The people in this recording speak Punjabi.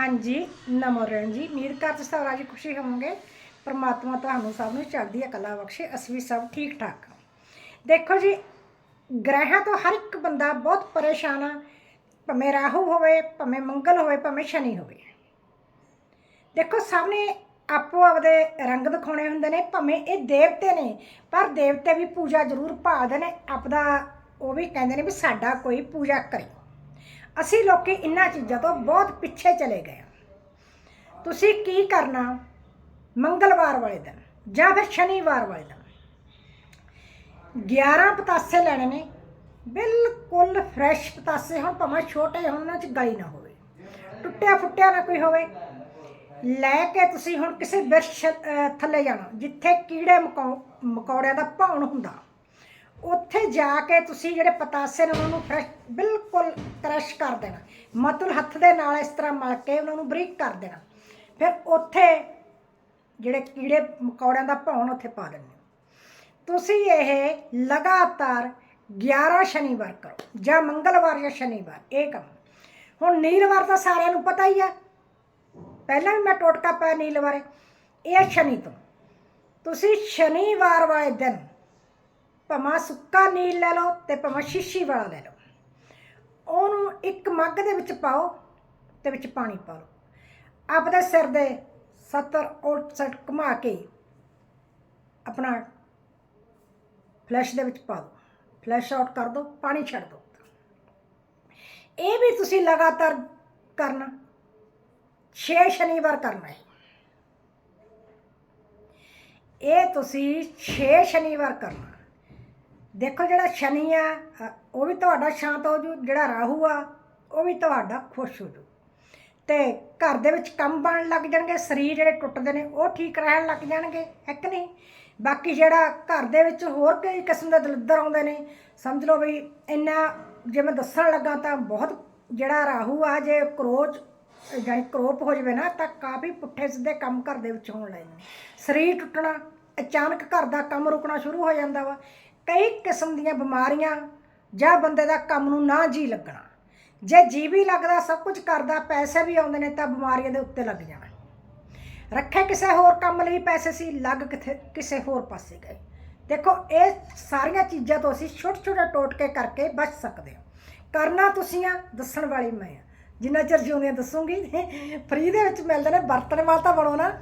ਹਾਂਜੀ, ਨਮੋ ਰਹਿਣ ਜੀ ਉਮੀਦ ਕਰਦੇ ਸਭ ਰਾਜੀ ਖੁਸ਼ੀ ਹੋਵੋਗੇ। ਪਰਮਾਤਮਾ ਤੁਹਾਨੂੰ ਸਭ ਨੂੰ ਚੜ੍ਹਦੀ ਕਲਾ ਬਖਸ਼ੇ। ਅਸੀਂ ਵੀ ਸਭ ਠੀਕ ਠਾਕ ਹਾਂ। ਦੇਖੋ ਜੀ, ਗ੍ਰਹਿਾਂ ਤੋਂ ਹਰ ਇੱਕ ਬੰਦਾ ਬਹੁਤ ਪਰੇਸ਼ਾਨ ਆ। ਭਾਵੇਂ ਰਾਹੂ ਹੋਵੇ, ਭਾਵੇਂ ਮੰਗਲ ਹੋਵੇ, ਭਾਵੇਂ ਸ਼ਨੀ ਹੋਵੇ। ਦੇਖੋ, ਸਭ ਨੇ ਆਪੋ ਆਪਦੇ ਰੰਗ ਦਿਖਾਉਣੇ ਹੁੰਦੇ ਨੇ। ਭਾਵੇਂ ਇਹ ਦੇਵਤੇ ਨੇ, ਪਰ ਦੇਵਤੇ ਵੀ ਪੂਜਾ ਜ਼ਰੂਰ ਭਾਲਦੇ ਨੇ। ਆਪਦਾ ਉਹ ਵੀ ਕਹਿੰਦੇ ਨੇ ਵੀ ਸਾਡਾ ਕੋਈ ਪੂਜਾ ਕਰੇ। ਅਸੀਂ ਲੋਕੀ ਇਹਨਾਂ ਚੀਜ਼ਾਂ ਤੋਂ ਬਹੁਤ ਪਿੱਛੇ ਚਲੇ ਗਏ ਹਾਂ। ਤੁਸੀਂ ਕੀ ਕਰਨਾ? ਮੰਗਲਵਾਰ ਵਾਲੇ ਦਿਨ ਜਾਂ ਫਿਰ ਸ਼ਨੀਵਾਰ ਵਾਲੇ ਦਿਨ। 11 ਪਤਾਸੇ ਲੈਣੇ ਨੇ। ਬਿਲਕੁਲ ਫਰੈਸ਼ ਪਤਾਸੇ ਹੋਣ ਭਾਵੇਂ ਛੋਟੇ ਹੋਣ ਉਹਨਾਂ 'ਚ ਗਲੀ ਨਾ ਹੋਵੇ। ਟੁੱਟਿਆ ਫੁੱਟਿਆ ਨਾ ਕੋਈ ਹੋਵੇ। ਲੈ ਕੇ ਤੁਸੀਂ ਹੁਣ ਕਿਸੇ ਬਿਰਛ ਅਹ, ਥੱਲੇ ਜਾਣਾ ਜਿੱਥੇ ਕੀੜੇ ਮਕੌ- ਮਕੌੜਿਆਂ ਦਾ ਭੌਣ ਹੁੰਦਾ। ਉੱਥੇ ਜਾ ਕੇ ਤੁਸੀਂ ਜਿਹੜੇ ਪਤਾਸੇ ਨੇ ਉਹਨਾਂ ਨੂੰ ਫਰੈਸ਼ ਬਿਲਕੁਲ ਕ੍ਰਸ਼ ਕਰ ਦੇਣਾ। ਮਤਲਬ ਹੱਥ ਦੇ ਨਾਲ ਇਸ ਤਰ੍ਹਾਂ ਮਲ ਕੇ ਉਹਨਾਂ ਨੂੰ ਬਰੀਕ ਕਰ ਦੇਣਾ। ਫਿਰ ਉੱਥੇ ਜਿਹੜੇ ਕੀੜੇ ਮਕੌੜਿਆਂ ਦਾ ਭੌਣ ਉੱਥੇ ਪਾ ਦੇਣਾ ਤੁਸੀਂ ਇਹ ਲਗਾਤਾਰ 11 ਸ਼ਨੀਵਾਰ ਕਰੋ ਜਾਂ ਮੰਗਲਵਾਰ ਜਾਂ ਸ਼ਨੀਵਾਰ, ਇਹ ਕੰਮ। ਹੁਣ ਨੀਲਵਾਰ ਤਾਂ ਸਾਰਿਆਂ ਨੂੰ ਪਤਾ ਹੀ ਹੈ ਪਹਿਲਾਂ ਵੀ ਮੈਂ ਟੋਟਕਾ ਪਾਇਆ ਨੀਲਵਾਰੇ, ਇਹ ਸ਼ਨੀ ਤੋਂ। ਤੁਸੀਂ ਸ਼ਨੀਵਾਰ ਵਾਲੇ ਦਿਨ ਭਾਵੇਂ ਸੁੱਕਾ ਨੀਲ ਲੈ ਲਓ ਤੇ ਭਾਵੇਂ ਸ਼ੀਸ਼ੀ ਵਾਲਾ ਲੈ ਲਓ। ਉਹਨੂੰ ਇੱਕ ਮੱਗ ਦੇ ਵਿੱਚ ਪਾਓ ਤੇ ਵਿੱਚ ਪਾਣੀ ਪਾ ਲਓ। ਆਪਦੇ ਸਿਰ ਦੇ 70 ਉਲਟ ਸਟ ਘੁਮਾ ਕੇ ਆਪਣਾ ਫਲੈਸ਼ ਦੇ ਵਿੱਚ ਪਾ ਦਿਓ ਫਲੈਸ਼ ਆਊਟ ਕਰ ਦਿਓ ਪਾਣੀ ਛੱਡ ਦਿਓ ਇਹ ਵੀ ਤੁਸੀਂ ਲਗਾਤਾਰ ਕਰਨਾ। 6 ਸ਼ਨੀਵਾਰ ਕਰਨਾ ਹੈ। ਇਹ ਤੁਸੀਂ 6 ਸ਼ਨੀਵਾਰ ਕਰਨਾ। ਦੇਖੋ ਜਿਹੜਾ ਸ਼ਨੀ ਆ ਅ, ਉਹ ਵੀ ਤੁਹਾਡਾ ਸ਼ਾਂਤ ਹੋ ਜੂ ਜਿਹੜਾ ਰਾਹੂ ਆ ਉਹ ਵੀ ਤੁਹਾਡਾ ਖੁਸ਼ ਹੋ ਜੂ। ਤੇ ਘਰ ਦੇ ਵਿੱਚ ਕੰਮ ਬਣਨ ਲੱਗ ਜਾਣਗੇ ਸਰੀਰ ਜਿਹੜੇ ਟੁੱਟਦੇ ਨੇ ਉਹ ਠੀਕ ਰਹਿਣ ਲੱਗ ਜਾਣਗੇ ਹੈ ਕਿ ਨਹੀਂ? ਬਾਕੀ ਜਿਹੜਾ ਘਰ ਦੇ ਵਿੱਚ ਹੋਰ ਕਈ ਕਿਸਮ ਦੇ ਦਲਿੱਦਰ ਆਉਂਦੇ ਨੇ ਸਮਝ ਲਓ ਵੀ ਇੰਨਾ ਜੇ ਮੈਂ ਦੱਸਣ ਲੱਗਾ ਤਾਂ ਬਹੁਤ ਜਿਹੜਾ ਰਾਹੂ ਆ ਜੇ ਕਰੋਚ ਜਾਨੀ ਕਰੋਪ ਹੋ ਜਾਵੇ ਨਾ ਤਾਂ ਕਾਫੀ ਪੁੱਠੇ ਸਿੱਧੇ ਕੰਮ ਘਰ ਦੇ ਵਿੱਚ ਹੋਣ ਲੱਗ ਜਾਂਦੇ ਸਰੀਰ ਟੁੱਟਣਾ ਅਚਾਨਕ ਘਰ ਦਾ ਕੰਮ ਰੁਕਣਾ ਸ਼ੁਰੂ ਹੋ ਜਾਂਦਾ ਵਾ। ਕਈ ਕਿਸਮ ਦੀਆਂ ਬਿਮਾਰੀਆਂ ਜਾਂ ਬੰਦੇ ਦਾ ਕੰਮ ਨੂੰ ਨਾ ਜੀ ਲੱਗਣਾ। ਜੇ ਜੀ ਵੀ ਲੱਗਦਾ, ਸਭ ਕੁਝ ਕਰਦਾ, ਪੈਸੇ ਵੀ ਆਉਂਦੇ ਨੇ ਤਾਂ ਬਿਮਾਰੀਆਂ ਦੇ ਉੱਤੇ ਲੱਗ ਜਾਣਾ। ਰੱਖੇ ਕਿਸੇ ਹੋਰ ਕੰਮ ਲਈ ਪੈਸੇ ਸੀ, ਲੱਗ ਕਿਥੇ, ਕਿਸੇ ਹੋਰ ਪਾਸੇ ਗਏ। ਦੇਖੋ, ਇਹ ਸਾਰੀਆਂ ਚੀਜ਼ਾਂ ਤੋਂ ਅਸੀਂ ਛੋਟੇ ਛੋਟੇ ਟੋਟਕੇ ਕਰਕੇ ਬਚ ਸਕਦੇ ਹਾਂ। ਕਰਨਾ ਤੁਸੀਂ ਆ, ਦੱਸਣ ਵਾਲੀ ਮੈਂ ਆ। ਜਿੰਨਾ ਚਿਰ ਜਿਉਂਦੇ ਦੱਸੂਗੀ, ਫ੍ਰੀ ਦੇ ਵਿੱਚ ਮਿਲਦੇ ਨੇ, ਬਰਤਨ ਵਾਲ ਤਾਂ ਬਣੋ ਨਾ।